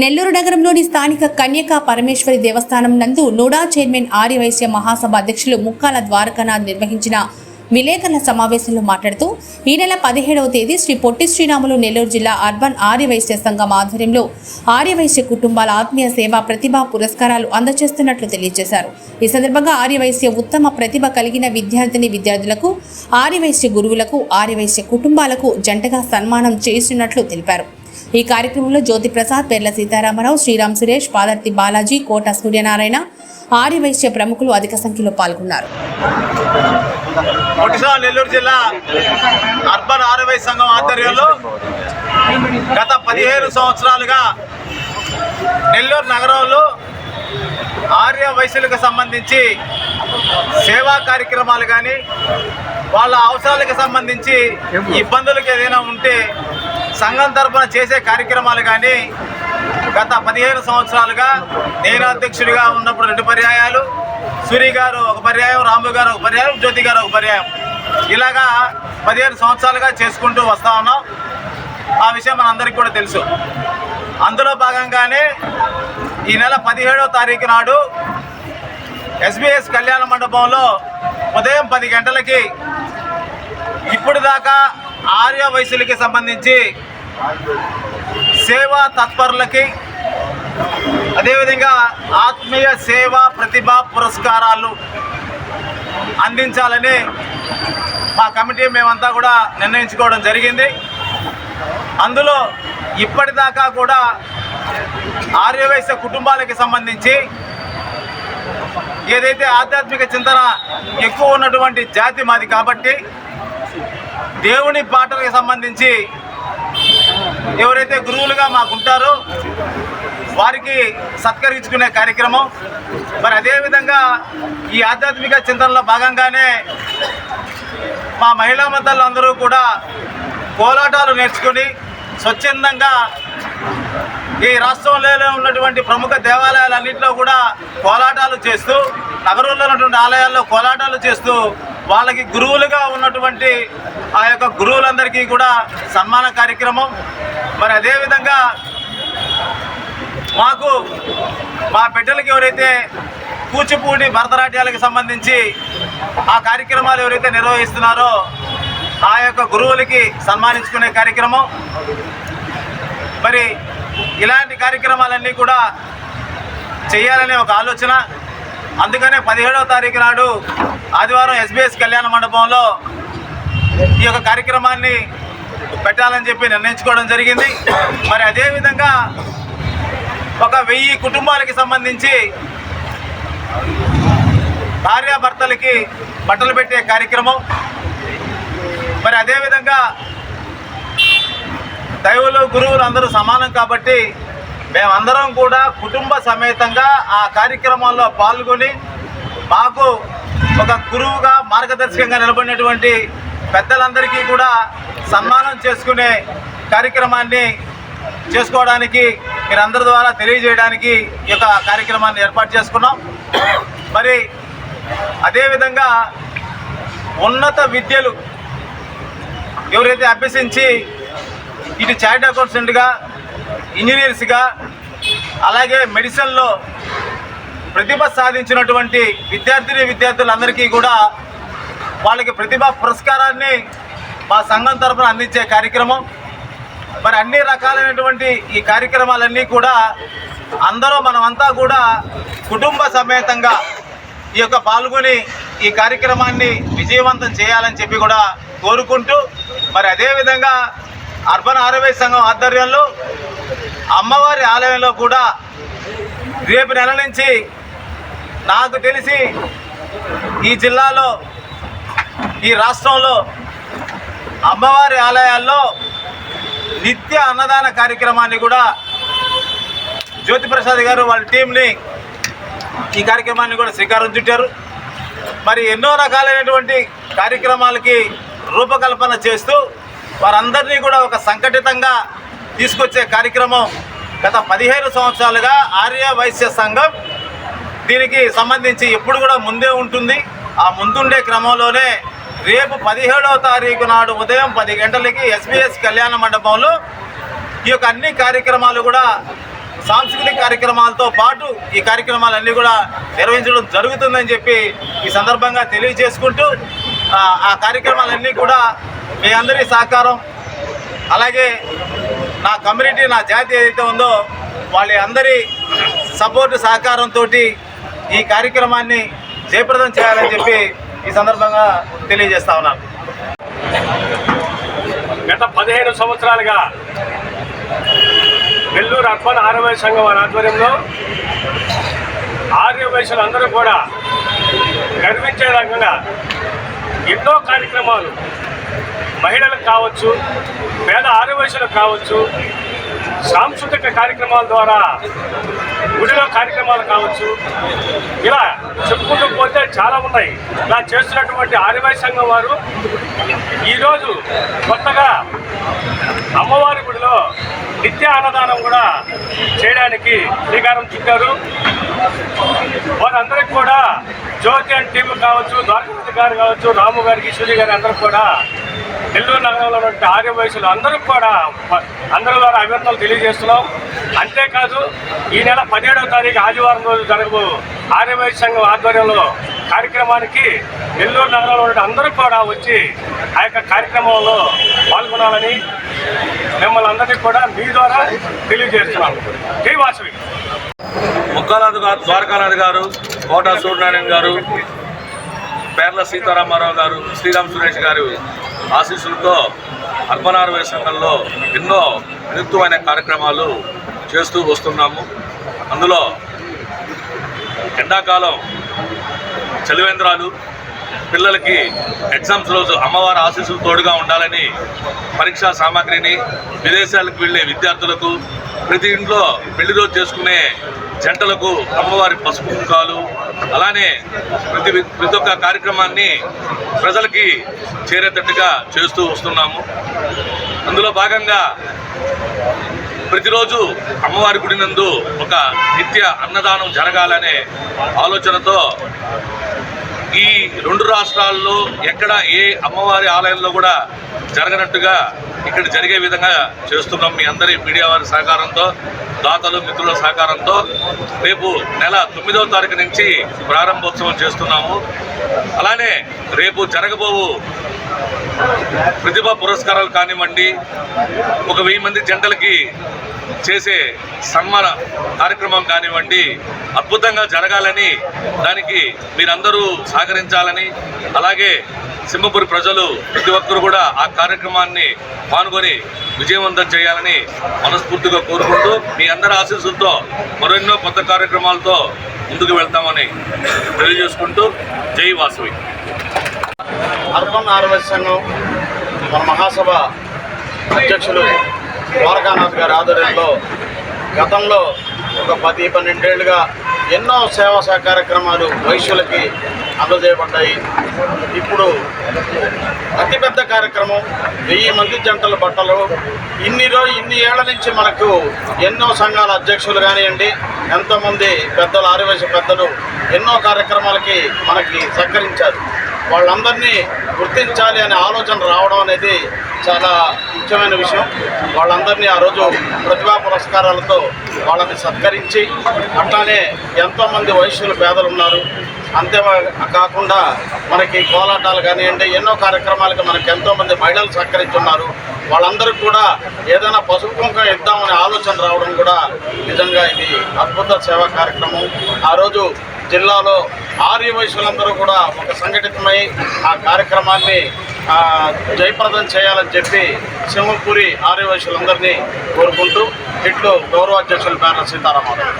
నెల్లూరు నగరంలోని స్థానిక కన్యకా పరమేశ్వరి దేవస్థానం నందు నోడా చైర్మన్ ఆర్యవైశ్య మహాసభ అధ్యక్షులు ముక్కాల ద్వారకానాథ్ నిర్వహించిన విలేకరుల సమావేశంలో మాట్లాడుతూ ఈ నెల పదిహేడవ తేదీ శ్రీ పొట్టి శ్రీరాములు నెల్లూరు జిల్లా అర్బన్ ఆర్యవైశ్య సంఘం ఆధ్వర్యంలో ఆర్యవైశ్య కుటుంబాల ఆత్మీయ సేవ ప్రతిభా పురస్కారాలు అందజేస్తున్నట్లు తెలియజేశారు. ఈ సందర్భంగా ఆర్యవైశ్య ఉత్తమ ప్రతిభ కలిగిన విద్యార్థిని విద్యార్థులకు ఆర్యవైశ్య గురువులకు ఆర్యవైశ్య కుటుంబాలకు జంటగా సన్మానం చేస్తున్నట్లు తెలిపారు. ఈ కార్యక్రమంలో జ్యోతి ప్రసాద్ పెర్ల సీతారామరావు శ్రీరామ్ సురేష్ పాదర్తి బాలాజీ కోట సూర్యనారాయణ ఆర్యవైశ్య ప్రముఖులు అధిక సంఖ్యలో పాల్గొన్నారు. నెల్లూరు జిల్లా అర్బన్ ఆర్వై సంఘం ఆధ్వర్యంలో గత పదిహేను సంవత్సరాలుగా నెల్లూరు నగరంలో ఆర్య వయసులకు సంబంధించి సేవా కార్యక్రమాలు కానీ వాళ్ళ అవసరాలకు సంబంధించి ఇబ్బందులకు ఏదైనా ఉంటే సంఘం తరఫున చేసే కార్యక్రమాలు కానీ గత పదిహేను సంవత్సరాలుగా నేను అధ్యక్షుడిగా ఉన్నప్పుడు రెండు పర్యాయాలు సూరి గారు ఒక పర్యాయం రాము గారు ఒక పర్యాయం జ్యోతి గారు ఒక పర్యాయం. ఇలాగా పదిహేను సంవత్సరాలుగా చేసుకుంటూ వస్తూ ఉన్నాం. ఆ విషయం మనందరికీ కూడా తెలుసు. అందులో భాగంగానే ఈ నెల పదిహేడవ తారీఖు నాడు ఎస్బీఎస్ కళ్యాణ మండపంలో ఉదయం పది గంటలకి ఇప్పుడు దాకా ఆర్య వయసులకి సంబంధించి సేవా తత్పరులకి అదేవిధంగా ఆత్మీయ సేవా ప్రతిభా పురస్కారాలు అందించాలని మా కమిటీ మేమంతా కూడా నిర్ణయించుకోవడం జరిగింది. అందులో ఇప్పటిదాకా కూడా ఆర్యవైశ్య కుటుంబాలకి సంబంధించి ఏదైతే ఆధ్యాత్మిక చింతన ఎక్కువ ఉన్నటువంటి జాతి మాది కాబట్టి దేవుని పాటలకు సంబంధించి ఎవరైతే గురువులుగా మాకుంటారో వారికి సత్కరించుకునే కార్యక్రమం. మరి అదేవిధంగా ఈ ఆధ్యాత్మిక చింతనలో భాగంగానే మా మహిళా మతాలందరూ కూడా కోలాటాలు నేర్చుకుని స్వచ్ఛందంగా ఈ రాష్ట్రంలో ఉన్నటువంటి ప్రముఖ దేవాలయాలన్నింటిలో కూడా కోలాటాలు చేస్తూ నగరంలో ఉన్నటువంటి ఆలయాల్లో కోలాటాలు చేస్తూ వాళ్ళకి గురువులుగా ఉన్నటువంటి ఆ యొక్క గురువులందరికీ కూడా సన్మాన కార్యక్రమం. మరి అదేవిధంగా మాకు మా బిడ్డలకి ఎవరైతే కూచిపూడి భరతనాట్యాలకు సంబంధించి ఆ కార్యక్రమాలు ఎవరైతే నిర్వహిస్తున్నారో ఆ యొక్క గురువులకి సన్మానించుకునే కార్యక్రమం. మరి ఇలాంటి కార్యక్రమాలన్నీ కూడా చేయాలనే ఒక ఆలోచన. అందుకనే పదిహేడవ తారీఖు నాడు ఆదివారం ఎస్బీఎస్ కళ్యాణ మండపంలో ఈ యొక్క కార్యక్రమాన్ని పెట్టాలని చెప్పి నిర్ణయించుకోవడం జరిగింది. మరి అదేవిధంగా ఒక వెయ్యి కుటుంబాలకి సంబంధించి భార్యాభర్తలకి బట్టలు పెట్టే కార్యక్రమం. మరి అదేవిధంగా దైవులు గురువులు అందరూ సమానం కాబట్టి మేమందరం కూడా కుటుంబ సమేతంగా ఆ కార్యక్రమంలో పాల్గొని మాకు ఒక గురువుగా మార్గదర్శకంగా నిలబడినటువంటి పెద్దలందరికీ కూడా సన్మానం చేసుకునే కార్యక్రమాన్ని చేసుకోవడానికి మీరందరి ద్వారా తెలియజేయడానికి ఈ యొక్క కార్యక్రమాన్ని ఏర్పాటు చేసుకున్నాం. మరి అదేవిధంగా ఉన్నత విద్యలు ఎవరైతే అభ్యసించి ఇటు చారిటీ అకౌంటెంట్గా ఇంజనీర్స్గా అలాగే మెడిసిన్లో ప్రతిభ సాధించినటువంటి విద్యార్థిని విద్యార్థులందరికీ కూడా వాళ్ళకి ప్రతిభా పురస్కారాన్ని మా సంఘం తరపున అందించే కార్యక్రమం. మరి అన్ని రకాలైనటువంటి ఈ కార్యక్రమాలన్నీ కూడా అందరూ మనమంతా కూడా కుటుంబ సమేతంగా ఈ యొక్క పాల్గొని ఈ కార్యక్రమాన్ని విజయవంతం చేయాలని చెప్పి కూడా కోరుకుంటూ మరి అదేవిధంగా అర్బన్ ఆరోగ్య సంఘం ఆధ్వర్యంలో అమ్మవారి ఆలయంలో కూడా రేపు నెల నుంచి నాకు తెలిసి ఈ జిల్లాలో ఈ రాష్ట్రంలో అమ్మవారి ఆలయాల్లో నిత్య అన్నదాన కార్యక్రమాన్ని కూడా జ్యోతిప్రసాద్ గారు వాళ్ళ టీంని ఈ కార్యక్రమాన్ని కూడా శ్రీకారం చుట్టారు. మరి ఎన్నో రకాలైనటువంటి కార్యక్రమాలకి రూపకల్పన చేస్తూ వారందరినీ కూడా ఒక సంఘటితంగా తీసుకొచ్చే కార్యక్రమం గత పదిహేను సంవత్సరాలుగా ఆర్య వైశ్య సంఘం దీనికి సంబంధించి ఎప్పుడు కూడా ముందే ఉంటుంది. ఆ ముందుండే క్రమంలోనే రేపు పదిహేడవ తారీఖు నాడు ఉదయం పది గంటలకి ఎస్బీఎస్ కళ్యాణ మండపంలో ఈ యొక్క అన్ని కార్యక్రమాలు కూడా సాంస్కృతిక కార్యక్రమాలతో పాటు ఈ కార్యక్రమాలన్నీ కూడా నిర్వహించడం జరుగుతుందని చెప్పి ఈ సందర్భంగా తెలియజేసుకుంటూ ఆ, ఆ కార్యక్రమాలన్నీ కూడా మీ అందరి సహకారం. అలాగే నా కమ్యూనిటీ నా జాతి ఏదైతే ఉందో వాళ్ళ అందరి సపోర్టు సహకారంతో ఈ కార్యక్రమాన్ని జయప్రదం చేయాలని చెప్పి ఈ సందర్భంగా తెలియజేస్తా ఉన్నాను. గత పదిహేను సంవత్సరాలుగా నెల్లూరు అర్బన్ ఆర్యవై సంఘం వారి ఆధ్వర్యంలో ఆర్య అందరూ కూడా గర్వించే రకంగా ఎన్నో కార్యక్రమాలు మహిళలకు కావచ్చు పేద ఆర్య కావచ్చు సాంస్కృతిక కార్యక్రమాల ద్వారా గుడిలో కార్యక్రమాలు కావచ్చు. ఇలా చెప్పుకుంటూ పోతే చాలా ఉన్నాయి. ఇలా చేస్తున్నటువంటి ఆర్యవై సంఘం వారు ఈరోజు కొత్తగా అమ్మవారి గుడిలో నిత్య అన్నదానం కూడా చేయడానికి శ్రీకారం చుట్టారు. వారందరికి కూడా జ్యోతి అండ్ టీం కావచ్చు ద్వారకాపతి గారు కావచ్చు రాము గారికి ఈశ్వరి గారి అందరికి కూడా నెల్లూరు నగరంలో ఉన్న ఆర్య వయసులు అందరూ కూడా అందరి ద్వారా అభినందనలు తెలియజేస్తున్నాం. అంతేకాదు ఈ నెల పదిహేడవ తారీఖు ఆదివారం రోజు జరగబో ఆర్య సంఘం ఆధ్వర్యంలో కార్యక్రమానికి నెల్లూరు నగరంలో ఉన్న అందరూ కూడా వచ్చి ఆ యొక్క కార్యక్రమంలో పాల్గొనాలని మిమ్మల్ని అందరికీ కూడా మీ ద్వారా తెలియజేస్తున్నాం. జై వాసవి. ముక్కానాథ్ గారు ద్వారకానాథ్ గారు కోట సూర్యనారాయణ గారు పేర్ల సీతారామారావు గారు శ్రీరామ్ సురేష్ గారు ఆశీస్సులతో అర్బనారవై సంఘంలో ఎన్నో వినూత్నమైన కార్యక్రమాలు చేస్తూ వస్తున్నాము. అందులో ఎండాకాలం చలివేంద్రాలు పిల్లలకి ఎగ్జామ్స్ రోజు అమ్మవారి ఆశీస్సులు తోడుగా ఉండాలని పరీక్షా సామాగ్రిని విదేశాలకు వెళ్ళే విద్యార్థులకు ప్రతి ఇంట్లో పెళ్ళి రోజు చేసుకునే జంటలకు అమ్మవారి పసుపు కుంకాలు అలానే ప్రతి ప్రతి ఒక్క కార్యక్రమాన్ని ప్రజలకి చేరేటట్టుగా చేస్తూ వస్తున్నాము. అందులో భాగంగా ప్రతిరోజు అమ్మవారి గుడి నందు ఒక నిత్య అన్నదానం జరగాలనే ఆలోచనతో ఈ రెండు రాష్ట్రాల్లో ఎక్కడ ఏ అమ్మవారి ఆలయంలో కూడా జరగనట్టుగా ఇక్కడ జరిగే విధంగా చేస్తున్నాం మీ అందరి మీడియా వారి సహకారంతో దాతలు మిత్రుల సహకారంతో. రేపు నెల తొమ్మిదవ తారీఖు నుంచి ప్రారంభోత్సవం చేస్తున్నాము. అలానే రేపు జరగబోవు ప్రతిభా పురస్కారాలు కానివ్వండి ఒక వెయ్యి మంది జంటలకి చేసే సమ్మర కార్యక్రమం కానివ్వండి అద్భుతంగా జరగాలని దానికి మీరందరూ సహకరించాలని అలాగే సింహపూరి ప్రజలు ప్రతి ఒక్కరు కూడా ఆ కార్యక్రమాన్ని పాల్గొని విజయవంతం చేయాలని మనస్ఫూర్తిగా కోరుకుంటూ మీ అందరి ఆశీస్సులతో మరెన్నో కొత్త కార్యక్రమాలతో ముందుకు వెళ్తామని తెలియజేసుకుంటూ జై వాసవి. అర్బన్ ఆర్వైస్ సంఘం మన మహాసభ అధ్యక్షులు ద్వారకానాథ్ గారి ఆధ్వర్యంలో గతంలో ఒక పది పన్నెండేళ్ళుగా ఎన్నో సేవా కార్యక్రమాలు వైశ్యులకి అందజేయబడ్డాయి. ఇప్పుడు అతిపెద్ద కార్యక్రమం వెయ్యి మంది జంటల బట్టలు. ఇన్ని రోజు ఇన్ని ఏళ్ళ నుంచి మనకు ఎన్నో సంఘాల అధ్యక్షులు కానివ్వండి ఎంతోమంది పెద్దలు ఆదివాసీ పెద్దలు ఎన్నో కార్యక్రమాలకి మనకి సహకరించారు. వాళ్ళందరినీ గుర్తించాలి అనే ఆలోచన రావడం అనేది చాలా ముఖ్యమైన విషయం. వాళ్ళందరినీ ఆ రోజు ప్రతిభా పురస్కారాలతో వాళ్ళని సత్కరించి అట్లానే ఎంతోమంది వైశ్యులు పేదలు ఉన్నారు అంతే కాకుండా మనకి కోలాటాలు కానివ్వండి ఎన్నో కార్యక్రమాలకి మనకి ఎంతోమంది మహిళలు సహకరించున్నారు వాళ్ళందరూ కూడా ఏదైనా పసుపు కుంకం ఇద్దామనే ఆలోచన రావడం కూడా నిజంగా ఇది అద్భుత సేవా కార్యక్రమం. ఆ రోజు జిల్లాలో ఆర్య వయసులందరూ కూడా ఒక సంఘటితమై ఆ కార్యక్రమాన్ని జయప్రదం చేయాలని చెప్పి సింహపురి ఆర్యవైసులందరినీ కోరుకుంటూ ఇట్లు గౌరవాధ్యక్షులు పేర సీతారామారావు.